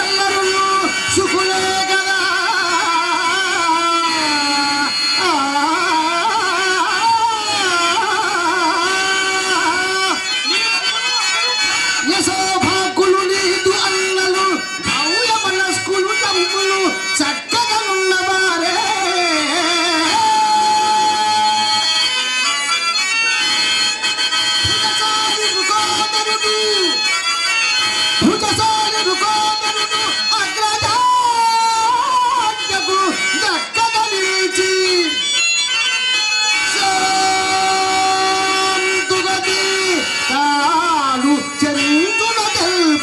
ಎಲ್ಲರನ್ನೂ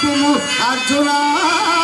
কুমুদ আর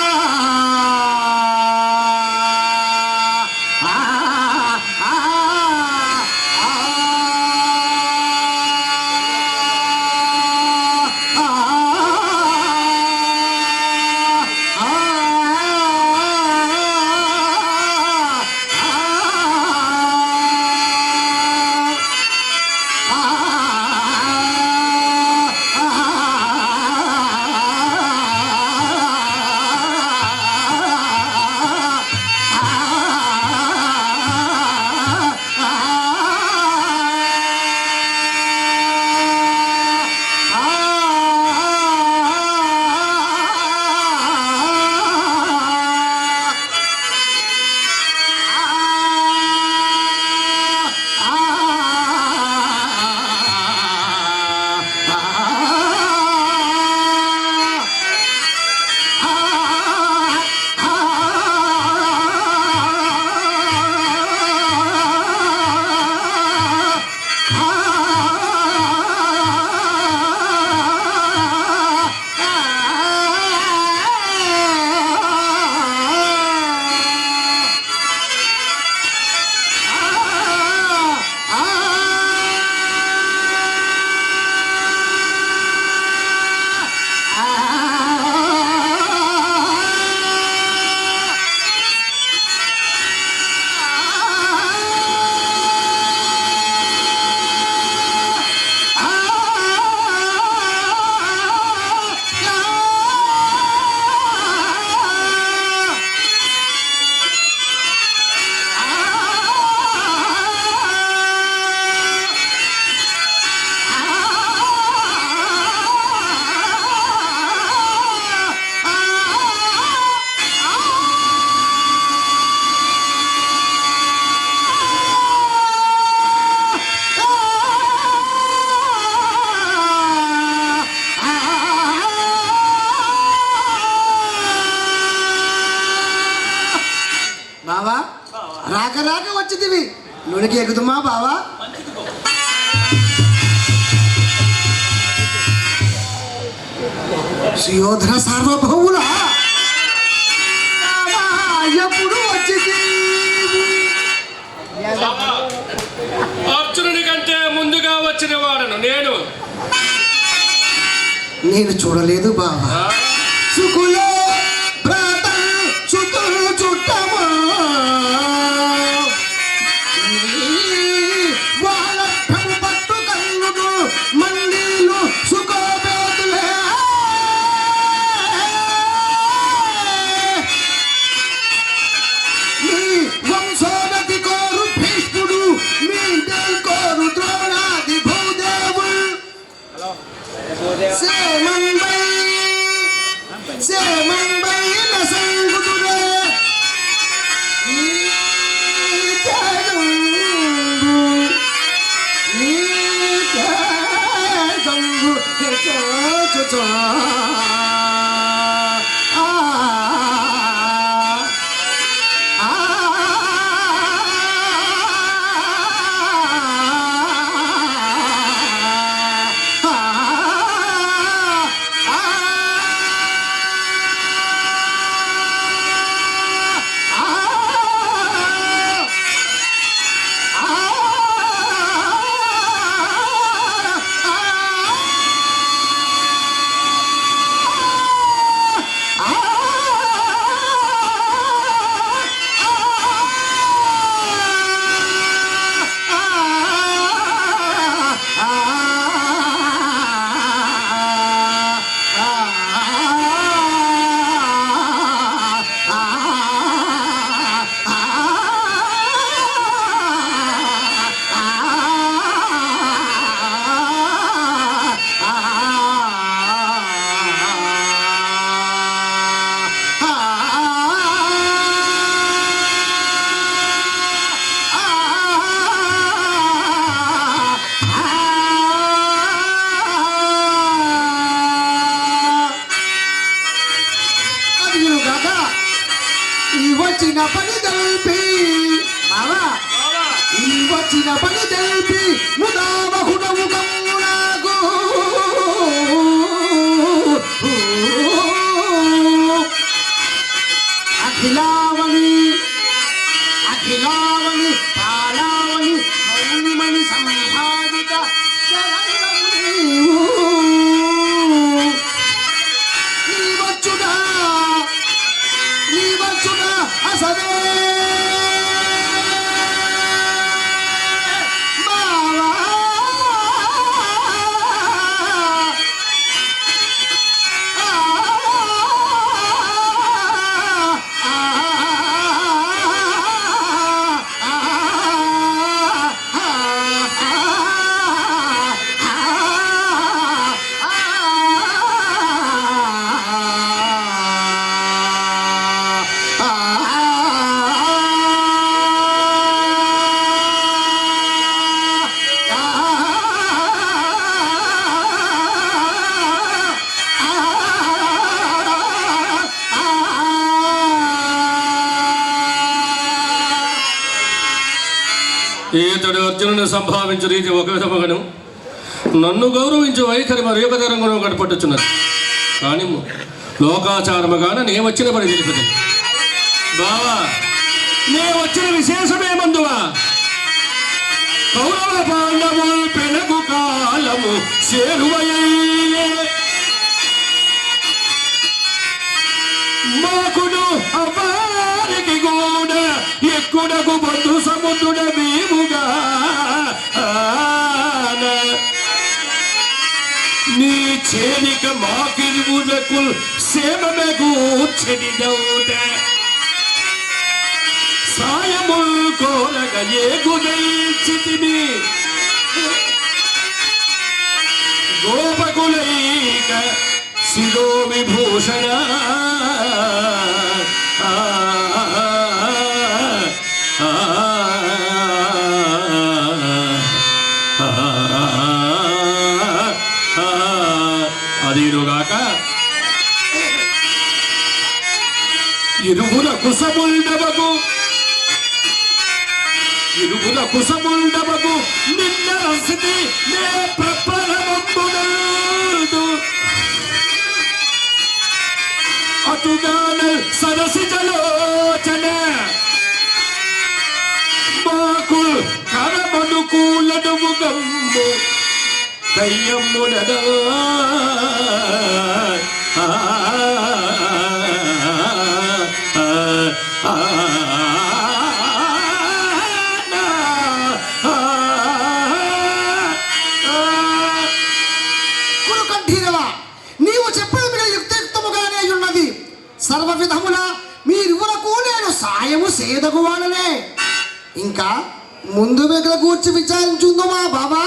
బావా? రాక రాక వచ్చిదివి నుడికి ఎక్కుతుమా బావా? సుయోధన సార్వభౌములా ఎప్పుడు వచ్చింది అర్జునుడి కంటే ముందుగా వచ్చిన వాడను నేను. నేను చూడలేదు బాబా సుకులో ఈతడు అర్జునుని సంభావించు రీతి ఒక విధముగాను నన్ను గౌరవించు వైఖరి మరి ఒక తరంగును కనపట్టుచున్నది కానీ లోకాచారముగాన నే వచ్చిన పని తెలిపది. బావా నే వచ్చిన విశేషమేమందువా కౌరవ పాండవు పెనకు కాలము చేరువయ్యే. ఎక్కుడకు బంధు సముద్రుడ మేముగా. ఆన. నీ. చేనిక మాకిరువులకు సేమకు చెడిదౌట సాయముల్ కోరగ ఏగుదైచితిమి గోపకులైక శిరో విభూషణ ఆ, కుసముండవకు ఇరుగుల కుసముండవకు నిన్న రసితి నే ప్రపరమంబునదు అటుగాన సరసిజలోచన మాకు కరమనుకూలనము గమ్ము దయ్యమ్ముడదా ఆ, నీవు చెప్పిన మీద యుక్తియుక్తముగానే ఉన్నది. సర్వ విధముల మీరివులకు నేను సాయము సేదగు వాళ్ళనే ఇంకా ముందు వెగల కూర్చి విచారించుందు మా బాబా?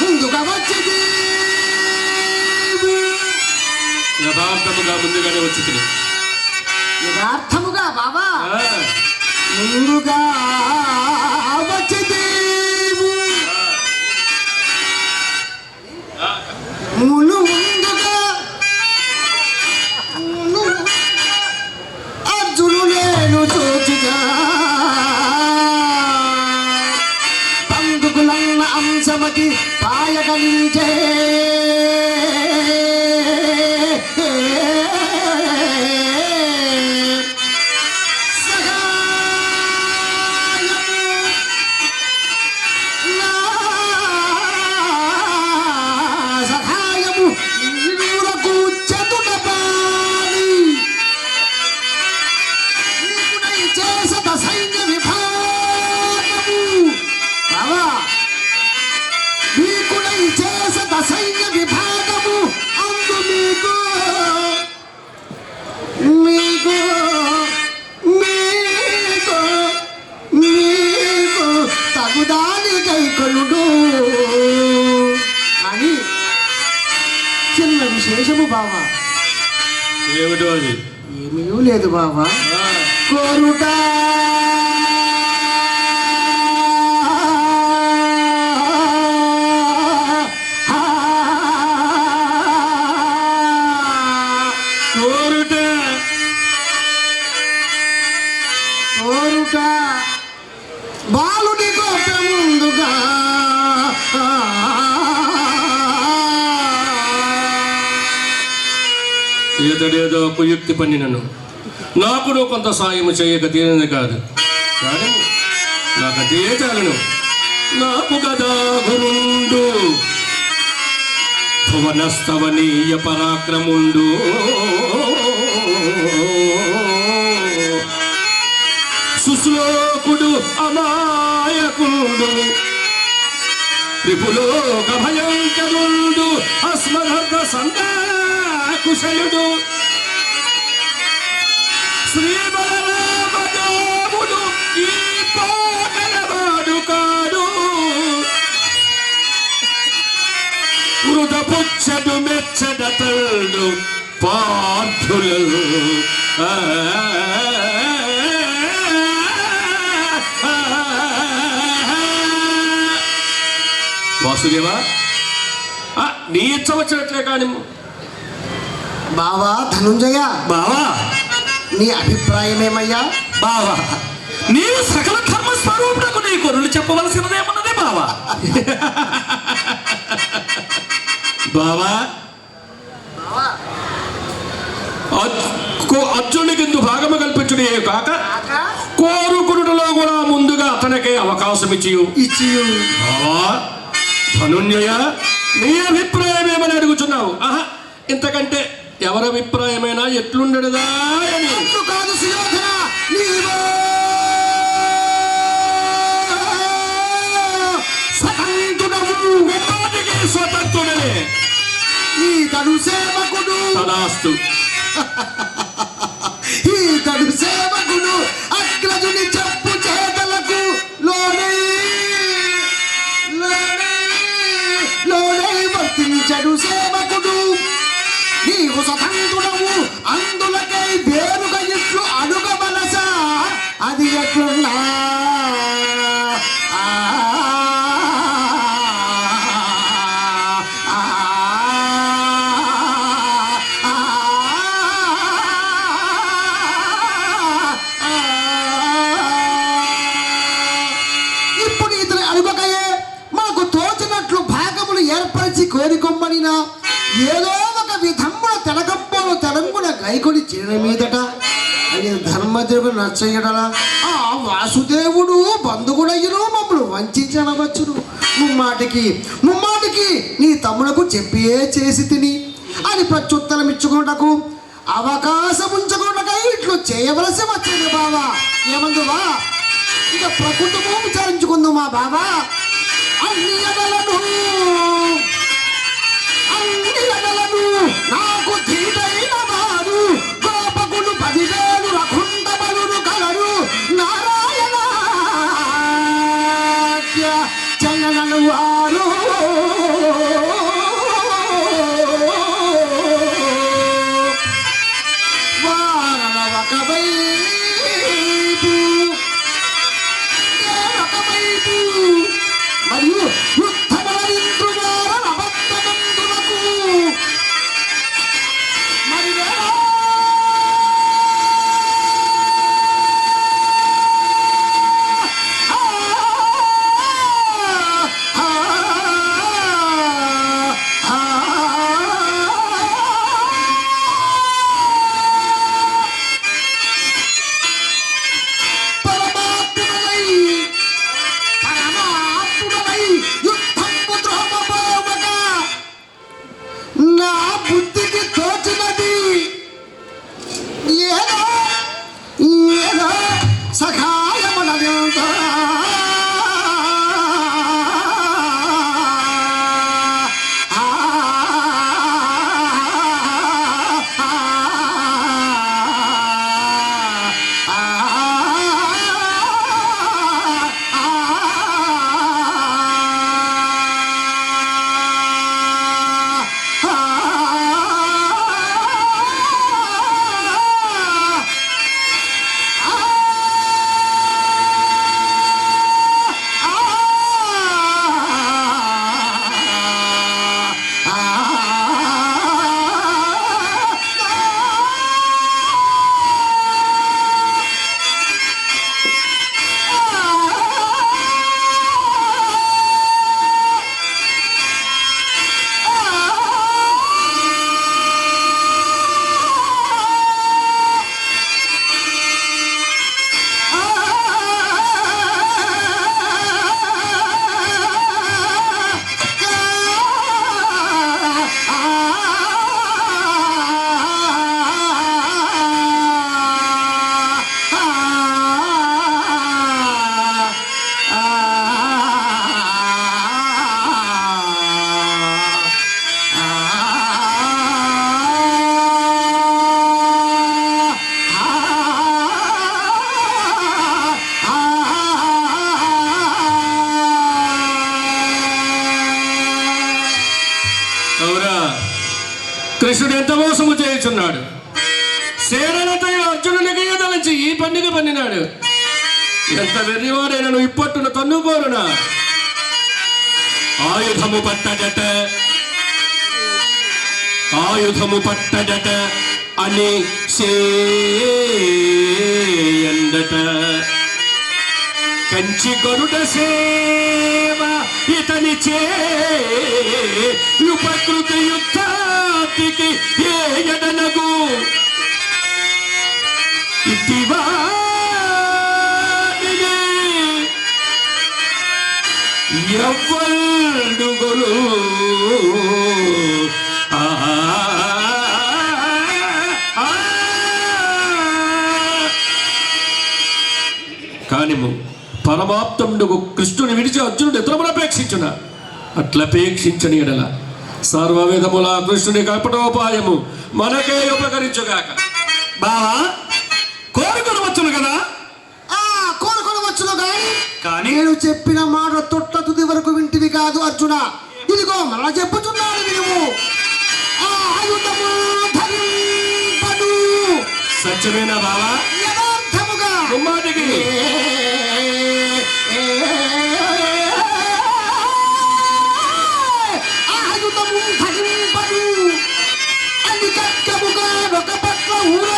ముందుగా వచ్చింది. యథార్థముగా ముందుగానే వచ్చి తిని యథార్థముగా బాబా ముందుగా వచ్చింది ములు ముందుగా ములు అర్జును నేను చూచిగా బంధుకులన్న అంశమతి పాయగలించే లేదు బాబా కోరుట బాలుడి కోట ముందుగా ఏదడేదో ఉపయుక్తి పన్నినను. నాకుడు కొంత సాయం చేయక తీరని కాదు. కానీ నాకు అదే చాలను? నాకు కదా గురుండు. భువనస్తవనీయ పరాక్రముండు. సుశ్లోకుడు అమాయకుడు. త్రిపులోక భయంకరుడు అస్మదర్ధ సందాకుశలుడు చెడతడు పార్థులు వాసుదేవా నీ ఇచ్చ వచ్చినట్లే కానీ బావా ధనుంజయ బావా నీ అభిప్రాయం ఏమయ్యా బావా నీవు సకల ధర్మ స్వరూపుడకు నీ కొరులు చెప్పవలసినదేమన్నదే బావా బావా అర్జునుడికి భాగము కల్పించుడే కాక? కోరుకునుటలో కూడా ముందుగా అతనికే అవకాశం ఇచ్చి ఇచ్చి బావా ధనున్యయ నీ అభిప్రాయం ఏమని అడుగుచున్నావు? ఆహా ఇంతకంటే ఎవరి అభిప్రాయమైనా ఎట్లుండడుదా అని. కాదు నీవో. సతంతుడవు విరాటికి స్వతంత్రుడనే ఈ తడు సేవకుడు. తదాస్తు ఈ తడు సేవకుడు అగ్రజుని చెప్పు చేతలకు లోనై లోనై లోనై వర్తించడు సేవకుడు. నాయకుడి చిన్న మీదట ఆయన ధర్మదేవుడు నచ్చయ్యడలా ఆ వాసుదేవుడు బంధువుడయ్యను మమ్మల్ని వంచనవచ్చును ముమ్మాటికి ముమ్మాటికి నీ తమ్ముడకు చెప్పియే చేసి తిని అని ప్రత్యుత్తరం ఇచ్చుకున్నటకు అవకాశం ఉంచుకున్నకై ఇట్లు చేయవలసి వచ్చింది బావా. ఏమందువా? ఇక ప్రకృతము విచారించుకుందు మా బాబా అన్ని ఎడలను అన్ని ఎడలను నాకు ధీ కృష్ణుడు ఎంత మోసము చేయుచున్నాడు? సేనలతో అర్జునునికి ఎదలించి ఈ పండుగ పండినాడు. ఎంత వెర్రివాడైనను ఇప్పట్టున తన్నుకోరునా. ఆయుధము పట్టడట ఆయుధము పట్టడట అని సేయందట. కంచి గరుడ సేవ ఇతని చే ప్రకృతి యుద్ధానికి ఏ ఎడనగు ఇటివా ఎవ్వడుగులు పరమాప్తముడు కృష్ణుని విడిచి అర్జునుడు ఎదురమునపేక్షించున అట్లపేక్షించని ఎడల సర్వవిధముల కృష్ణుని కల్పటోపాయము మనకే ఉపకరించుగాక. బావా కోరుకొని వచ్చును కదా? ఆ కోరుకొనవచ్చును గాని. కానీ నేను చెప్పిన మాట తొట్ట తుది వరకు వింటివి కాదు అర్జున. ఇదిగో మరలా ఆ ఆయుధము ధరింపడు సత్యమేనా బావా? యథార్థముగా. ముమ్మాటికి ఆయుధము ధరింపడు అది కక్కముగా ఒక పట్ల ఊరకే సాయము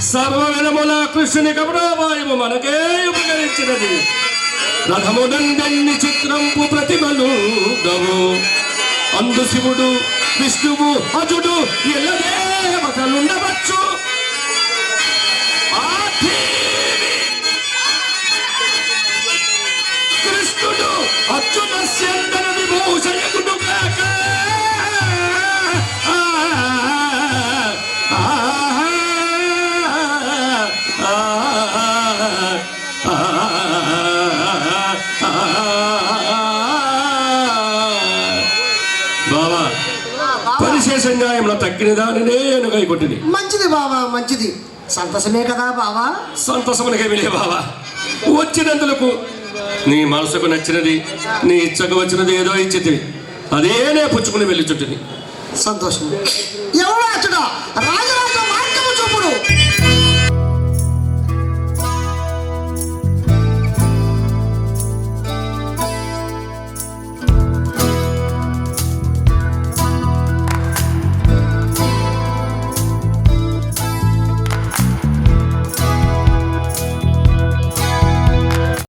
సర్వవిధముల కృష్ణుని కమరాబాయము మనకే ఉపకరించినది. రథమునందన్ని చిత్రంపు ప్రతిమలు గవు. అందు శివుడు విష్ణువు అజుడు ఎల్లదే ఒకలుండవచ్చు ఏమన్నా తక్కిన దానినే ఎనుగై కొట్టింది. మంచిది బావా మంచిది. సంతోషమే కదా బావా? సంతోషమునకే విలే బావా. వచ్చినందులకు నీ మనసుకు నచ్చినది నీ ఇచ్చకు వచ్చినది ఏదో ఇచ్చితివి. అదే నే పుచ్చుకుని వెళ్ళి చుట్టింది. సంతోషం. ఎవరు అచ్చుడా రాజరాజ